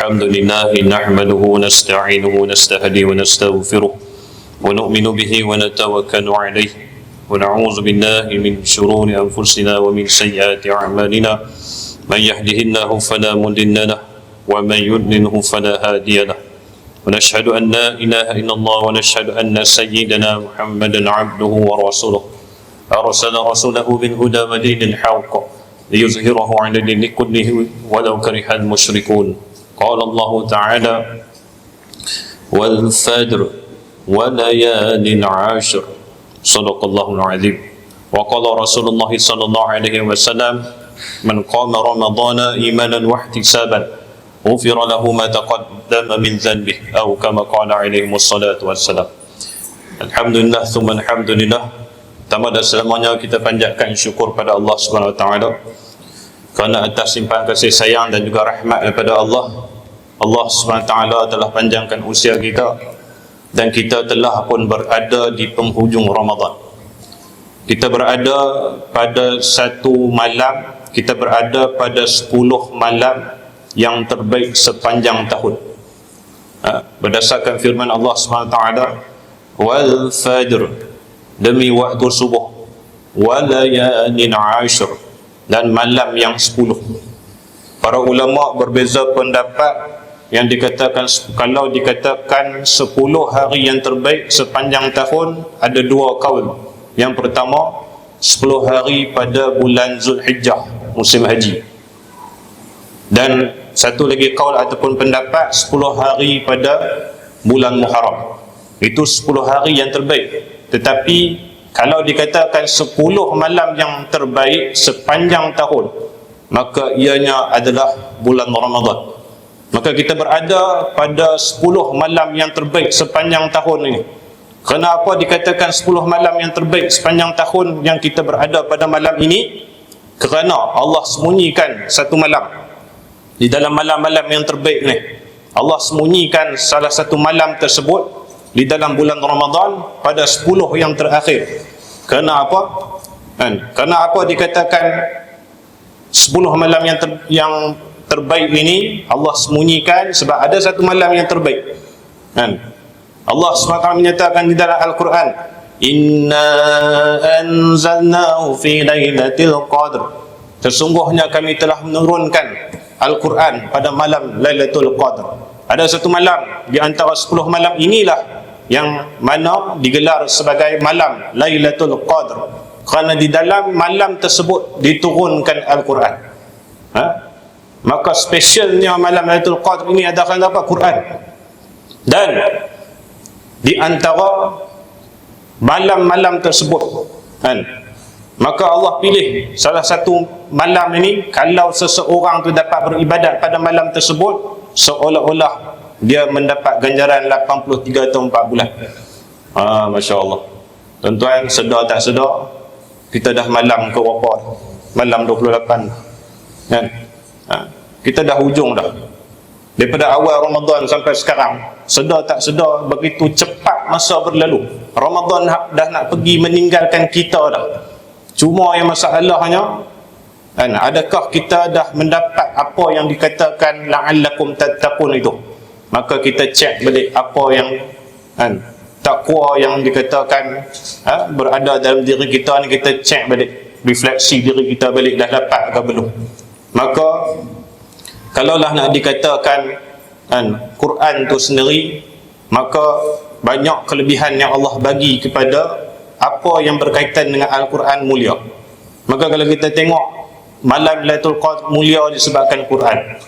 الحمد لله نحمده ونستعينه ونستهدي ونستغفره ونؤمن به ونتوكل عليه ونعوذ بالله من شرور أنفسنا ومن سيئات أعمالنا من يهده الله فلا مضل له ومن يضلله فلا هادي له ونشهد أن لا إله إلا الله ونشهد أن سيدنا محمدا عبده ورسوله أرسل رسوله بالهدى ودين الحق ليظهره على الدين كله ولو كره المشركون قال الله تعالى والفجر وليال العشر. صدق الله العظيم. وقال رسول الله صلى الله عليه وسلم من قام رمضان إيمانا واحتسابا غفر له ما تقدم من ذنبه أو كما قال عليه الصلاة والسلام. الحمد لله ثم الحمد لله Pertama dan selamanya kita panjatkan syukur pada Allah Subhanahu Wa kerana atas simpan kasih sayang dan juga rahmat daripada Allah. Allah Taala telah panjangkan usia kita dan kita telah pun berada di penghujung Ramadan. Kita berada pada satu malam, kita berada pada sepuluh malam yang terbaik sepanjang tahun. Ha, berdasarkan firman Allah Taala, wal fajr demi waktu subuh walayalin ashir dan malam yang sepuluh para ulama berbeza pendapat yang dikatakan kalau dikatakan sepuluh hari yang terbaik sepanjang tahun ada dua kaul. Yang pertama sepuluh hari pada bulan Zulhijjah musim haji. Dan satu lagi kaul ataupun pendapat sepuluh hari pada bulan Muharram. Itu sepuluh hari yang terbaik. Tetapi kalau dikatakan 10 malam yang terbaik sepanjang tahun maka ianya adalah bulan Ramadan maka kita berada pada 10 malam yang terbaik sepanjang tahun ini kenapa dikatakan 10 malam yang terbaik sepanjang tahun yang kita berada pada malam ini kerana Allah sembunyikan satu malam di dalam malam-malam yang terbaik ni Allah sembunyikan salah satu malam tersebut di dalam bulan Ramadan pada 10 yang terakhir. Kerana apa? Kan? Kerana apa dikatakan 10 malam yang ter, yang terbaik ini Allah sembunyikan sebab ada satu malam yang terbaik. Kan? Allah SWT menyatakan di dalam Al-Quran, Inna anzalnahu fi lailatul qadr. Sesungguhnya kami telah menurunkan Al-Quran pada malam Lailatul Qadr. Ada satu malam di antara 10 malam inilah yang mana digelar sebagai malam Lailatul Qadr kerana di dalam malam tersebut diturunkan Al-Quran ha? Maka spesialnya malam Lailatul Qadr ini adalah apa? Quran. Dan di antara malam-malam tersebut kan? maka Allah pilih salah satu malam ini kalau seseorang tu dapat beribadat pada malam tersebut seolah-olah dia mendapat ganjaran 83 tahun 4 bulan. Ah, Masya Allah tuan-tuan sedar tak sedar kita dah malam ke berapa? Malam 28 kan ha? kita dah hujung dah. Daripada awal Ramadan sampai sekarang sedar tak sedar begitu cepat masa berlalu Ramadan dah nak pergi meninggalkan kita dah. Cuma yang masalahnya kan adakah kita dah mendapat apa yang dikatakan la'allakum tattaqun itu? Maka kita cek balik apa yang kan takwa yang dikatakan ha, berada dalam diri kita ni kita cek balik refleksi diri kita balik dah dapat ke belum maka kalaulah nak dikatakan kan Quran tu sendiri maka banyak kelebihan yang Allah bagi kepada apa yang berkaitan dengan Al-Quran mulia maka kalau kita tengok malam Lailatul Qadr mulia disebabkan Quran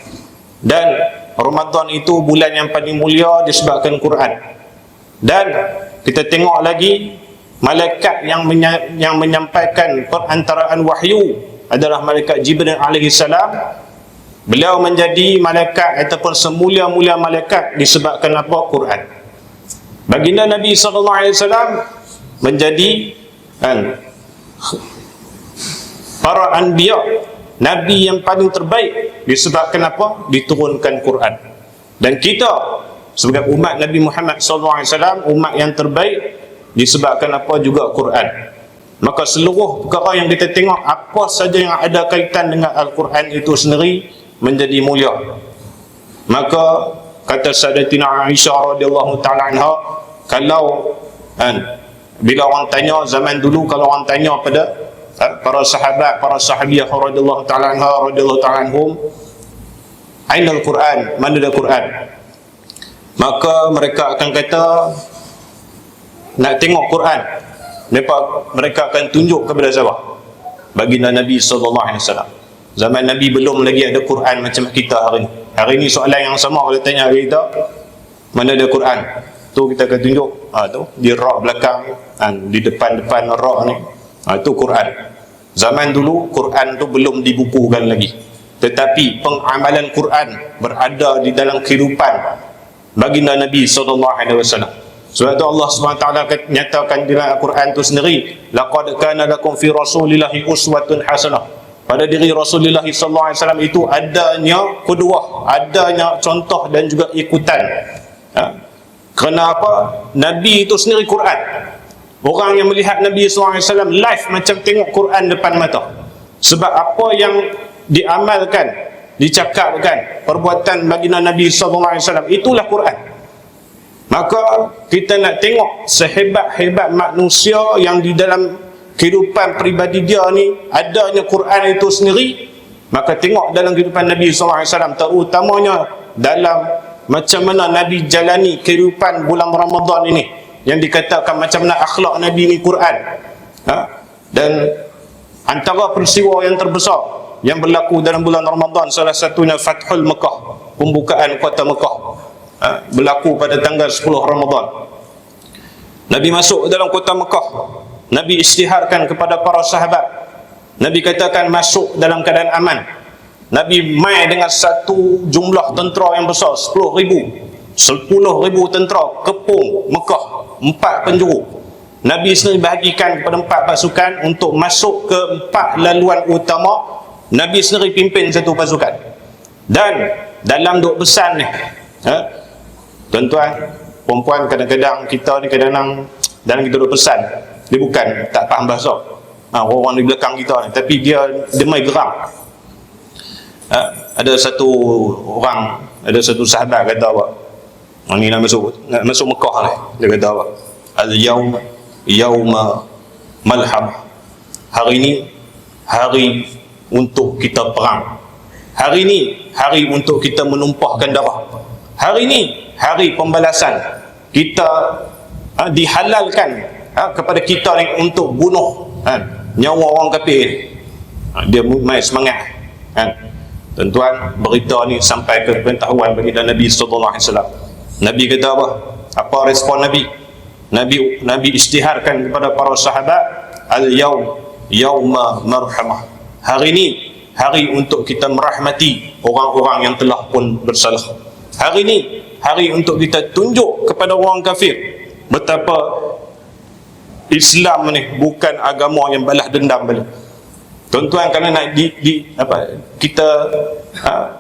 dan Ramadan itu bulan yang paling mulia disebabkan Quran. Dan kita tengok lagi malaikat yang menya, yang menyampaikan perantaraan wahyu adalah malaikat Jibril alaihi salam. Beliau menjadi malaikat ataupun semulia-mulia malaikat disebabkan apa? Quran. Baginda Nabi sallallahu alaihi wasallam menjadi kan para anbiya Nabi yang paling terbaik disebabkan apa? Diturunkan Quran. Dan kita sebagai umat Nabi Muhammad SAW umat yang terbaik disebabkan apa juga Quran. Maka seluruh perkara yang kita tengok apa saja yang ada kaitan dengan Al-Quran itu sendiri menjadi mulia. maka kata Sadatina Aisyah radhiyallahu taala anha kalau kan bila orang tanya zaman dulu kalau orang tanya pada ha, para sahabat para sahabiah radhiyallahu taala anha radhiyallahu taala anhum ainal quran mana ada quran? Maka mereka akan kata nak tengok quran mereka mereka akan tunjuk kepada siapa baginda nabi sallallahu alaihi wasallam zaman nabi belum lagi ada quran macam kita hari ini Hari ni soalan yang sama kalau tanya hari kita mana ada Quran? Tu kita akan tunjuk. Ha tu di rak belakang kan di depan-depan rak ni. Ha tu Quran. Zaman dulu Quran tu belum dibukukan lagi. Tetapi pengamalan Quran berada di dalam kehidupan baginda Nabi sallallahu alaihi wasallam. Sebab itu Allah SWT nyatakan dalam Al-Quran itu sendiri laqad kana lakum fi rasulillahi uswatun hasanah. Pada diri Rasulullah SAW itu adanya kedua adanya contoh dan juga ikutan. Ha? kerana apa? Nabi itu sendiri Quran. Orang yang melihat Nabi SAW live macam tengok Quran depan mata. Sebab apa yang diamalkan dicakapkan perbuatan baginda Nabi SAW itulah Quran maka kita nak tengok sehebat-hebat manusia yang di dalam kehidupan peribadi dia ni adanya Quran itu sendiri maka tengok dalam kehidupan Nabi SAW terutamanya dalam macam mana Nabi jalani kehidupan bulan Ramadan ini yang dikatakan macam mana akhlak Nabi ni Quran ha? dan antara peristiwa yang terbesar yang berlaku dalam bulan Ramadan salah satunya Fathul Mekah pembukaan kota Mekah ha? berlaku pada tanggal 10 Ramadan. Nabi masuk dalam kota Mekah. Nabi istiharkan kepada para sahabat. Nabi katakan masuk dalam keadaan aman. Nabi mai dengan satu jumlah tentera yang besar 10 ribu. 10 ribu tentera kepung Mekah empat penjuru. Nabi sendiri bahagikan kepada empat pasukan untuk masuk ke empat laluan utama. Nabi sendiri pimpin satu pasukan. Dan dalam duk pesan ni ha? Tuan-tuan perempuan kadang-kadang kita ni kadang-kadang dalam kita duk pesan dia bukan tak faham bahasa. Ha, orang di belakang kita ni tapi dia demai geram. Ha, ada satu orang ada satu sahabat kata apa orang ni nak masuk nak masuk Mekah ni dia kata apa al-yawm yawma malham. Hari ni hari untuk kita perang. Hari ni hari untuk kita menumpahkan darah hari ni hari pembalasan. Kita ha, dihalalkan ha, kepada kita ni untuk bunuh ha, nyawa orang kafir. Ha, dia mai semangat kan tuan-tuan berita ni sampai ke pengetahuan bagi Nabi sallallahu alaihi wasallam. Nabi kata apa? Apa respon Nabi? Nabi Nabi istiharkan kepada para sahabat al yaum yauma marhamah. Hari ini hari untuk kita merahmati orang-orang yang telah pun bersalah hari ini hari untuk kita tunjuk kepada orang kafir betapa Islam ni bukan agama yang balas dendam balik. Tuan-tuan kalau nak di, di apa kita ha,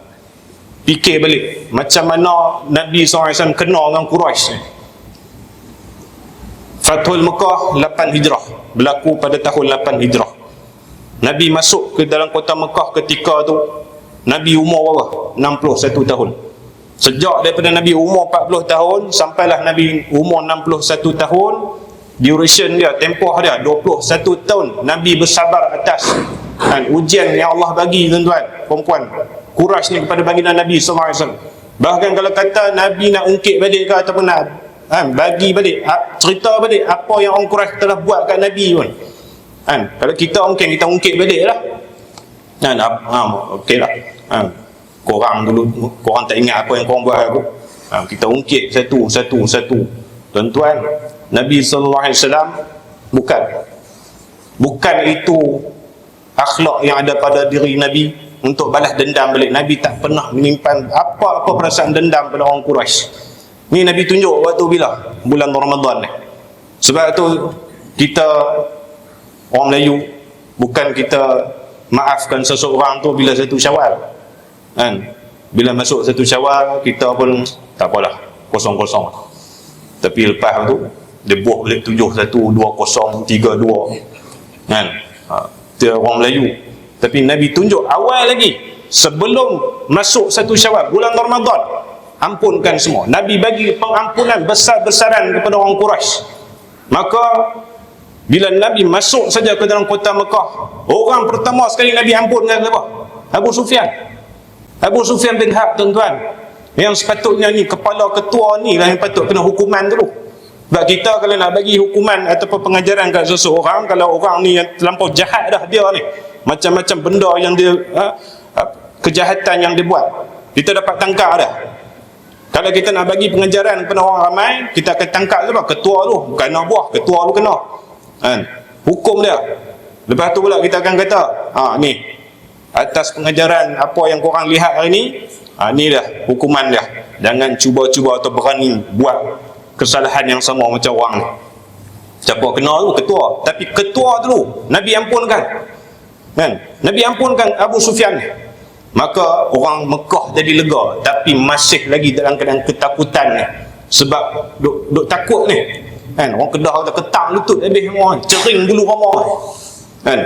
fikir balik macam mana Nabi SAW kena dengan Quraisy. Fathul Mekah 8 Hijrah berlaku pada tahun 8 Hijrah. Nabi masuk ke dalam kota Mekah ketika tu Nabi umur berapa? 61 tahun. Sejak daripada Nabi umur 40 tahun sampailah Nabi umur 61 tahun duration dia tempoh dia 21 tahun Nabi bersabar atas kan, ujian yang Allah bagi tuan-tuan perempuan. Kuras ni kepada baginda Nabi SAW bahkan kalau kata Nabi nak ungkit balik ke ataupun nak kan, bagi balik ha, cerita balik apa yang orang kuras telah buat kat Nabi pun kan, kalau kita mungkin kita ungkit balik lah. Kan, ha, ok lah kan, korang dulu korang tak ingat apa yang korang buat aku. Ha, kita ungkit satu satu satu tuan-tuan Nabi sallallahu alaihi wasallam bukan bukan itu akhlak yang ada pada diri Nabi untuk balas dendam balik. Nabi tak pernah menyimpan apa-apa perasaan dendam pada orang Quraisy. Ni Nabi tunjuk waktu bila? Bulan Ramadan ni. Sebab tu kita orang Melayu bukan kita maafkan seseorang tu bila satu syawal kan? Bila masuk satu syawal kita pun tak apalah kosong-kosong. Tapi lepas tu dia buat balik tujuh satu dua kosong tiga dua. Kan? Ha, dia orang Melayu. Tapi Nabi tunjuk awal lagi sebelum masuk satu syawal bulan Ramadan ampunkan semua. Nabi bagi pengampunan besar-besaran kepada orang Quraisy maka bila Nabi masuk saja ke dalam kota Mekah orang pertama sekali Nabi ampunkan siapa? Abu Sufyan Abu Sufyan bin Harb tuan-tuan yang sepatutnya ni kepala ketua ni lah yang patut kena hukuman dulu sebab kita kalau nak bagi hukuman ataupun pengajaran kat seseorang kalau orang ni yang terlampau jahat dah dia ni macam-macam benda yang dia ha, ha kejahatan yang dia buat kita dapat tangkap dah kalau kita nak bagi pengajaran kepada orang ramai, kita akan tangkap sebab ketua tu, bukan buah, ketua tu kena. Kan? Hukum dia. Lepas tu pula kita akan kata, ha ni, atas pengajaran apa yang korang lihat hari ni, ha, ni dah hukuman dia. Jangan cuba-cuba atau berani buat kesalahan yang sama macam orang ni. Siapa kena tu? Ketua. Tapi ketua tu, Nabi ampunkan. Kan? Nabi ampunkan Abu Sufyan maka orang Mekah jadi lega tapi masih lagi dalam keadaan ketakutan ni sebab duk, duk takut ni kan orang kedah kata ketang lutut habis semua cering bulu rama kan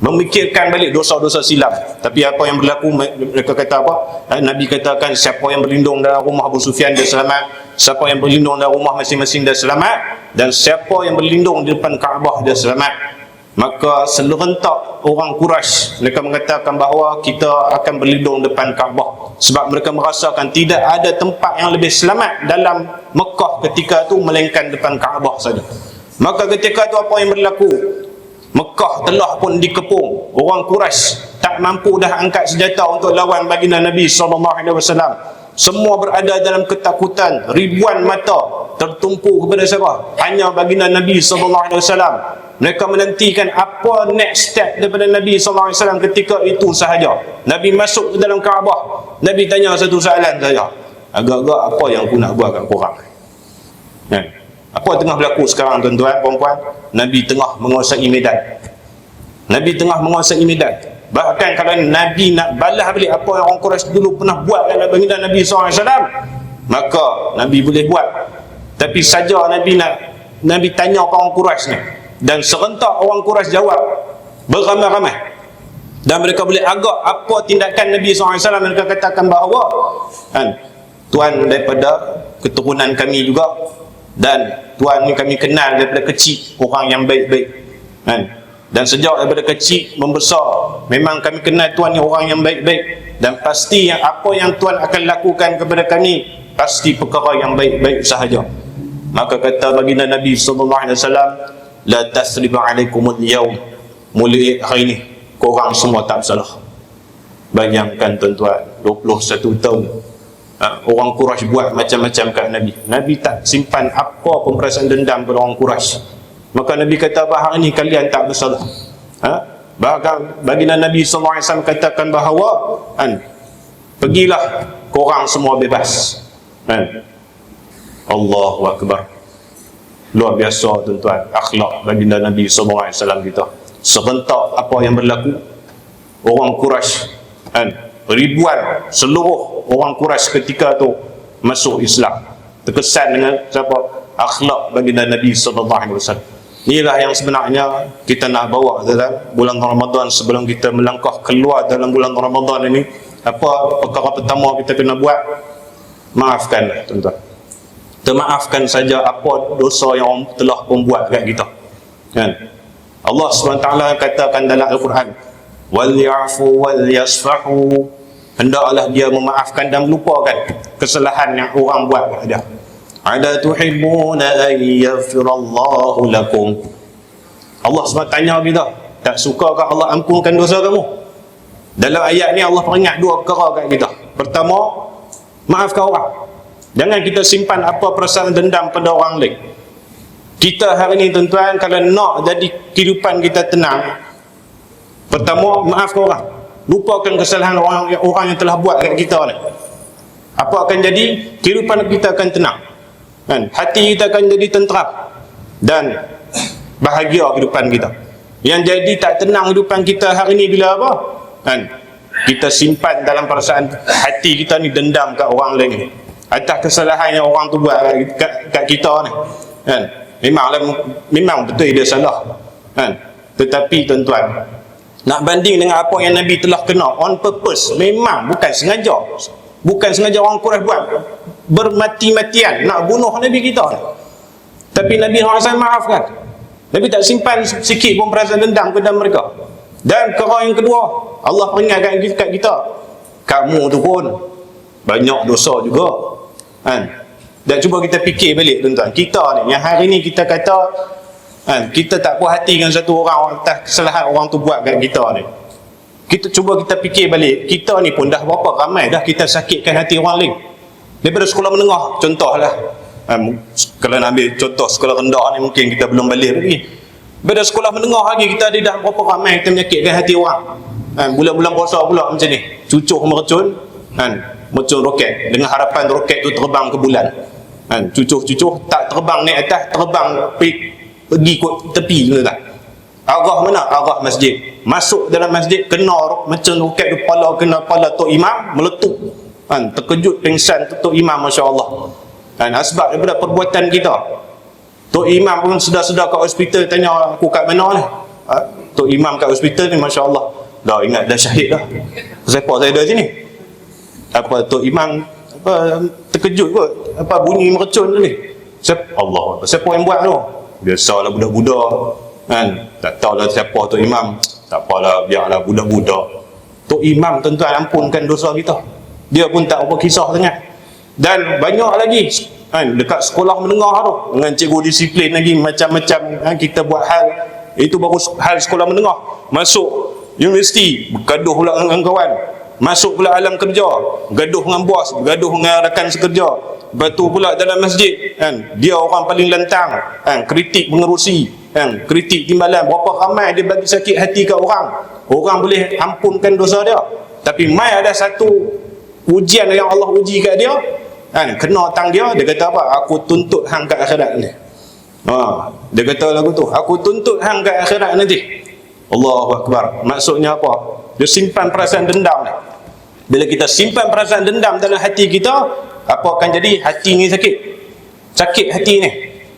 memikirkan balik dosa-dosa silam. Tapi apa yang berlaku mereka kata apa? Eh, Nabi katakan siapa yang berlindung dalam rumah Abu Sufyan dia selamat. Siapa yang berlindung dalam rumah masing-masing dia selamat. Dan siapa yang berlindung di depan Kaabah dia selamat. Maka serentak orang Quraisy mereka mengatakan bahawa kita akan berlindung depan Kaabah. Sebab mereka merasakan tidak ada tempat yang lebih selamat dalam Mekah ketika itu melainkan depan Kaabah saja. Maka ketika itu apa yang berlaku Mekah telah pun dikepung orang Quraisy tak mampu dah angkat senjata untuk lawan baginda Nabi SAW semua berada dalam ketakutan ribuan mata tertumpu kepada siapa hanya baginda Nabi SAW mereka menantikan apa next step daripada Nabi SAW ketika itu sahaja. Nabi masuk ke dalam Kaabah. Nabi tanya satu soalan saja. Agak-agak apa yang aku nak buat kat korang? Ya. Apa tengah berlaku sekarang tuan-tuan, perempuan? Nabi tengah menguasai medan. Nabi tengah menguasai medan. Bahkan kalau Nabi nak balas balik apa yang orang Quraisy dulu pernah buat dalam baginda Nabi SAW, maka Nabi boleh buat. Tapi saja Nabi nak Nabi tanya orang Quraisy ni, dan serentak orang Quraisy jawab beramai-ramai dan mereka boleh agak apa tindakan Nabi SAW mereka katakan bahawa kan, tuan daripada keturunan kami juga dan tuan ni kami kenal daripada kecil orang yang baik-baik kan. dan sejak daripada kecil membesar memang kami kenal tuan ni orang yang baik-baik. Dan pasti yang apa yang tuan akan lakukan kepada kami pasti perkara yang baik-baik sahaja. Maka kata baginda Nabi SAW la tasriba alaikumul yaum mulai hari ni korang semua tak bersalah. Bayangkan tuan-tuan 21 tahun ha, orang Quraisy buat macam-macam kat Nabi. Nabi tak simpan apa pun perasaan dendam kepada orang Quraisy. Maka Nabi kata apa hari ni kalian tak bersalah. Ha? bahkan baginda Nabi SAW katakan bahawa kan, pergilah korang semua bebas. Kan? Allahu Akbar. Luar biasa tuan-tuan. Akhlak baginda Nabi SAW kita. Serentak apa yang berlaku orang Quraisy kan ribuan seluruh orang Quraisy ketika tu masuk Islam. Terkesan dengan siapa? Akhlak baginda Nabi SAW inilah yang sebenarnya kita nak bawa dalam bulan Ramadan sebelum kita melangkah keluar dalam bulan Ramadan ini apa perkara pertama kita kena buat? Maafkan tuan-tuan. Termaafkan saja apa dosa yang orang telah membuat kat kita. Kan? Allah SWT katakan dalam Al-Quran wal ya'fu wal yasfahu hendaklah dia memaafkan dan melupakan kesalahan yang orang buat kat dia ada tuhibbuna an yaghfirallahu lakum. Allah SWT tanya kita tak suka ke Allah ampunkan dosa kamu? Dalam ayat ni Allah peringat dua perkara kat kita. Pertama maafkan orang. Jangan kita simpan apa perasaan dendam pada orang lain. Kita hari ini tuan-tuan kalau nak jadi kehidupan kita tenang, pertama maafkan orang. Lupakan kesalahan orang yang, orang yang telah buat kat kita ni. Apa akan jadi? Kehidupan kita akan tenang. Kan? Hati kita akan jadi tenteram dan bahagia kehidupan kita. Yang jadi tak tenang kehidupan kita hari ini bila apa? Kan? Kita simpan dalam perasaan hati kita ni dendam kat orang lain atas kesalahan yang orang tu buat kat, kat kita ni kan memanglah memang betul dia salah kan tetapi tuan-tuan nak banding dengan apa yang Nabi telah kena on purpose. Memang bukan sengaja. Bukan sengaja orang Quraisy buat. Bermati-matian nak bunuh Nabi kita. Tapi Nabi SAW maafkan. Nabi tak simpan sikit pun perasaan dendam ke dalam mereka. Dan kerana yang kedua Allah peringatkan kat kita. Kamu tu pun banyak dosa juga. Kan? Dan cuba kita fikir balik tuan-tuan. Kita ni yang hari ni kita kata kan, kita tak puas hati dengan satu orang atas kesalahan orang tu buat kat kita ni. Kita cuba kita fikir balik kita ni pun dah berapa ramai dah kita sakitkan hati orang lain. Daripada sekolah menengah contohlah. Um, kalau nak ambil contoh sekolah rendah ni mungkin kita belum balik lagi. Daripada sekolah menengah lagi kita ada dah berapa ramai kita menyakitkan hati orang. Kan, bulan-bulan puasa pula macam ni. Cucuk mercun kan, mercun roket. Dengan harapan roket tu terbang ke bulan. Kan, cucuk-cucuk tak terbang naik atas terbang pergi, pergi ke tepi tuan arah mana? arah masjid. Masuk dalam masjid kena macam roket kepala kena kepala Tok Imam meletup. Kan, terkejut pingsan Tok Imam Masya Allah kan, sebab daripada perbuatan kita. Tok Imam pun sedar-sedar kat hospital tanya aku kat mana ni? Ha? Tok Imam kat hospital ni Masya Allah dah ingat dah syahid dah. Siapa saya ada sini? Apa Tok Imam apa terkejut kot. Apa bunyi mercun tu ni? Siapa Allah siapa yang buat tu biasalah budak-budak kan? Tak tahulah siapa tu imam. Tak apalah biarlah budak-budak. Tok Imam tuan-tuan ampunkan dosa kita. Dia pun tak apa kisah sangat. Dan banyak lagi kan? Dekat sekolah menengah tu dengan cikgu disiplin lagi macam-macam kan, kita buat hal. Itu baru hal sekolah menengah. Masuk universiti bergaduh pula dengan kawan masuk pula alam kerja. Gaduh dengan bos gaduh dengan rakan sekerja. Batu pula dalam masjid kan? Dia orang paling lantang kan? Kritik pengerusi kan? Kritik timbalan. Berapa ramai dia bagi sakit hati ke orang? Orang boleh ampunkan dosa dia. Tapi mai ada satu ujian yang Allah uji kat dia kan? Kena tang dia dia kata apa? Aku tuntut hang kat akhirat ni. Ha dia kata lagu tu aku tuntut hang kat akhirat nanti. Allahu akbar. Maksudnya apa dia simpan perasaan dendam ni. Bila kita simpan perasaan dendam dalam hati kita apa akan jadi? Hati ni sakit. Sakit hati ni.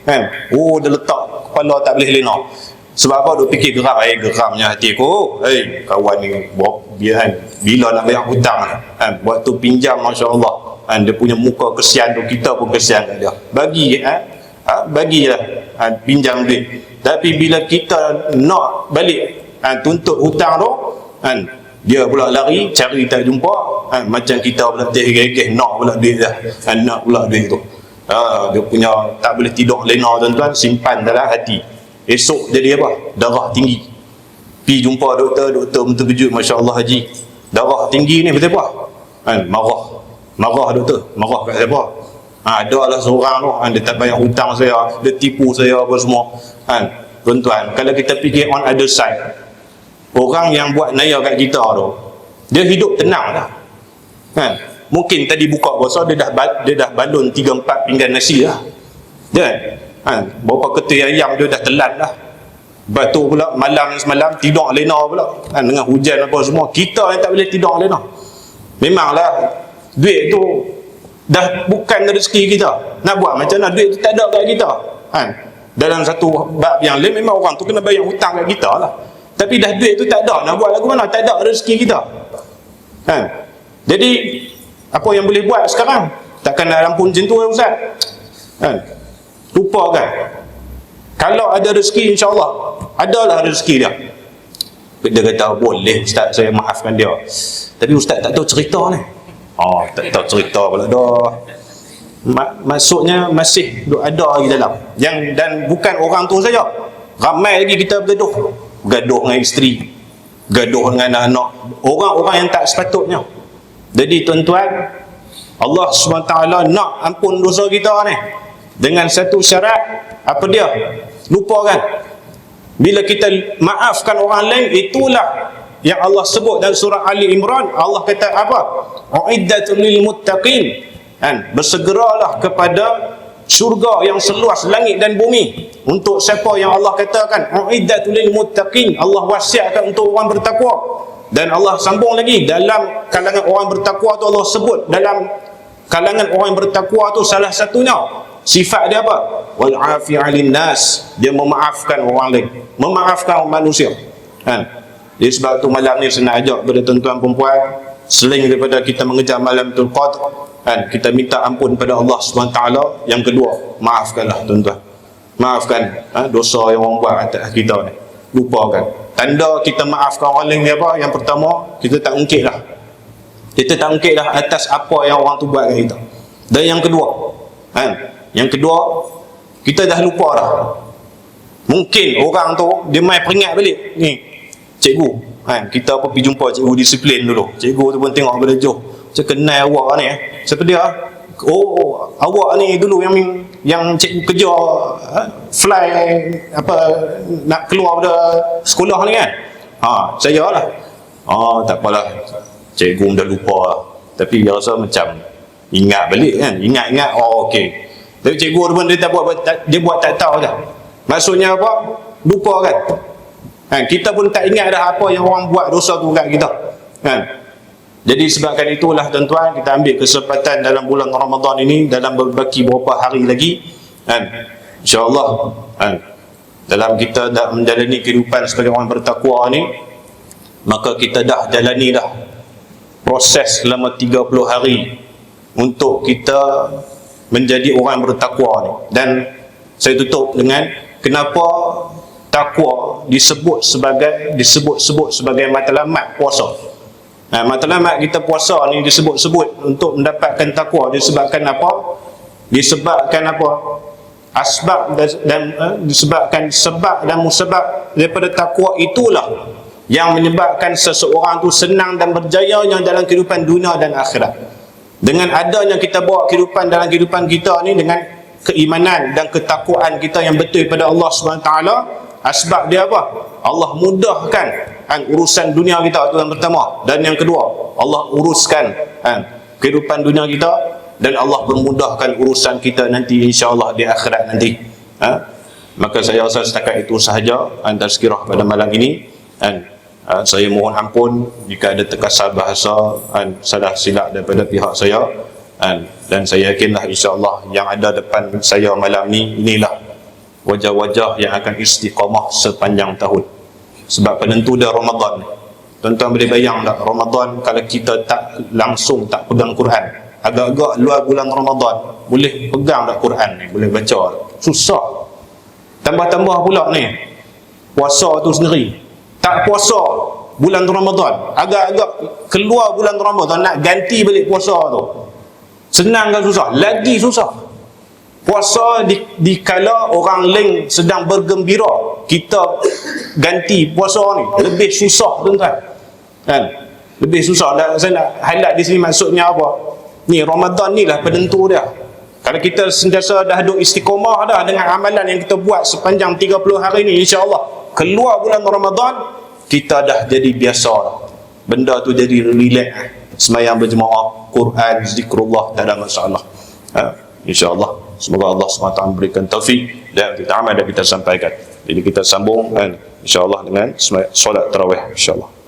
Kan? Oh dia letak kepala tak boleh lena. Sebab apa? Dia fikir geram. Eh geramnya hati aku. Hei kawan ni dia kan? Bila nak bayar hutang kan? Buat tu pinjam masya-Allah. Kan? Dia punya muka kesian tu kita pun kesian dia. Bagi eh? Ha, bagilah. Ha, pinjam duit. Tapi bila kita nak balik ha, tuntut hutang tu kan dia pula lari cari tak jumpa. Ha, macam kita pula teh nak pula duit dah. Ha, nak pula duit tu. Ha, dia punya tak boleh tidur lena tuan-tuan simpan dalam hati. Esok jadi apa? Darah tinggi. Pi jumpa doktor doktor terkejut Masya Allah Haji. Darah tinggi ni betul apa? Ha, marah. Marah doktor. Marah kat siapa? Ha, ada lah seorang tu. Ha, dia tak bayar hutang saya dia tipu saya apa semua. Ha, tuan-tuan kalau kita fikir on other side orang yang buat naya kat kita tu dia hidup tenang lah kan mungkin tadi buka puasa dia dah dia dah balun 3 4 pinggan nasi lah. Dia kan? Ha, berapa ketul ayam dia dah telan lah batu pula malam semalam tidur lena pula. Kan dengan hujan apa semua kita yang tak boleh tidur lena. Memanglah duit tu dah bukan rezeki kita. Nak buat macam mana duit tu tak ada kat kita. Kan dalam satu bab yang lain memang orang tu kena bayar hutang kat kita lah tapi dah duit tu tak ada. Nak buat lagu mana? Tak ada rezeki kita. Kan? Jadi apa yang boleh buat sekarang? Takkan nak rampun macam tu eh, Ustaz? Kan? Lupa kan? Kalau ada rezeki insyaAllah adalah rezeki dia. Dia kata boleh Ustaz saya maafkan dia. Tapi Ustaz tak tahu cerita ni. Oh tak tahu cerita pula dah. Maksudnya masih ada lagi dalam. Yang dan bukan orang tu saja. Ramai lagi kita bergaduh gaduh dengan isteri. Gaduh dengan anak-anak orang-orang yang tak sepatutnya. Jadi tuan-tuan Allah SWT nak ampun dosa kita ni. Dengan satu syarat apa dia? Lupa kan? Bila kita maafkan orang lain itulah yang Allah sebut dalam surah Ali Imran. Allah kata apa? Uiddatul lil muttaqin. Kan? Bersegeralah kepada syurga yang seluas langit dan bumi. Untuk siapa yang Allah katakan uiddatul lil muttaqin Allah wasiatkan untuk orang bertakwa. Dan Allah sambung lagi dalam kalangan orang bertakwa tu Allah sebut dalam kalangan orang bertakwa tu salah satunya sifat dia apa? Wal afi nas dia memaafkan orang lain memaafkan manusia. Kan jadi sebab tu malam ni saya nak ajak kepada tuan-tuan perempuan selain daripada kita mengejar malam tu qadr kan? Kita minta ampun pada Allah SWT yang kedua maafkanlah tuan-tuan. Maafkan ha, dosa yang orang buat atas kita ni. Lupakan. Tanda kita maafkan orang lain ni apa? Yang pertama kita tak ungkit lah kita tak ungkit lah atas apa yang orang tu buat kita. Dan yang kedua kan yang kedua kita dah lupa dah. Mungkin orang tu dia main peringat balik. Ni cikgu kan kita apa pergi jumpa cikgu disiplin dulu. Cikgu tu pun tengok pada jauh macam kenal awak ni eh. Siapa dia? Oh awak ni dulu yang yang cikgu kerja ha, fly apa nak keluar pada sekolah ni kan? Ha saya lah. Oh tak apalah. Cikgu dah lupa. Lah. tapi dia rasa macam ingat balik kan? Ingat-ingat oh okey. Tapi cikgu pun dia tak buat dia buat tak tahu dah. Maksudnya apa? Lupa kan? Kan kita pun tak ingat dah apa yang orang buat dosa tu kat kita kan jadi sebabkan itulah tuan-tuan kita ambil kesempatan dalam bulan Ramadan ini dalam berbaki beberapa hari lagi kan? Insyaallah kan? Dalam kita dah menjalani kehidupan sebagai orang bertakwa ni maka kita dah jalani dah proses selama 30 hari untuk kita menjadi orang bertakwa ni. Dan saya tutup dengan kenapa takwa disebut sebagai disebut-sebut sebagai matlamat puasa Nah, matlamat kita puasa ni disebut-sebut untuk mendapatkan takwa disebabkan apa? Disebabkan apa? Asbab dan, dan uh, disebabkan sebab dan musabab daripada takwa itulah yang menyebabkan seseorang tu senang dan berjayanya dalam kehidupan dunia dan akhirat. Dengan adanya kita bawa kehidupan dalam kehidupan kita ni dengan keimanan dan ketakwaan kita yang betul pada Allah SWT asbab dia apa? Allah mudahkan kan, urusan dunia kita itu yang pertama dan yang kedua Allah uruskan kan, kehidupan dunia kita dan Allah memudahkan urusan kita nanti insyaAllah di akhirat nanti. Ha? maka saya rasa setakat itu sahaja antara sekirah pada malam ini. Kan, ha, saya mohon ampun jika ada terkasar bahasa kan, salah silap daripada pihak saya. Kan, dan saya yakinlah insyaAllah yang ada depan saya malam ini inilah wajah-wajah yang akan istiqamah sepanjang tahun sebab penentu dia Ramadan. Tuan-tuan boleh bayang tak Ramadan kalau kita tak langsung tak pegang Quran agak-agak luar bulan Ramadan boleh pegang tak Quran ni? Boleh baca. Susah. Tambah-tambah pula ni. Puasa tu sendiri. Tak puasa bulan Ramadan agak-agak keluar bulan Ramadan nak ganti balik puasa tu. Senang kan susah? Lagi susah puasa di, di kala orang lain sedang bergembira kita ganti puasa ni. Lebih susah tuan-tuan. Kan? Lebih susah. Dan saya nak highlight di sini maksudnya apa? Ni Ramadan ni lah penentu dia. Kalau kita sentiasa dah duduk istiqomah dah dengan amalan yang kita buat sepanjang 30 hari ni insyaAllah keluar bulan Ramadan kita dah jadi biasa dah. Benda tu jadi relax. Semayang berjemaah Quran, zikrullah tak ada masalah. Ha, insyaAllah Semoga Allah SWT memberikan taufik dan kita amal dan kita sampaikan. Jadi kita sambung kan insyaallah dengan solat tarawih insyaallah.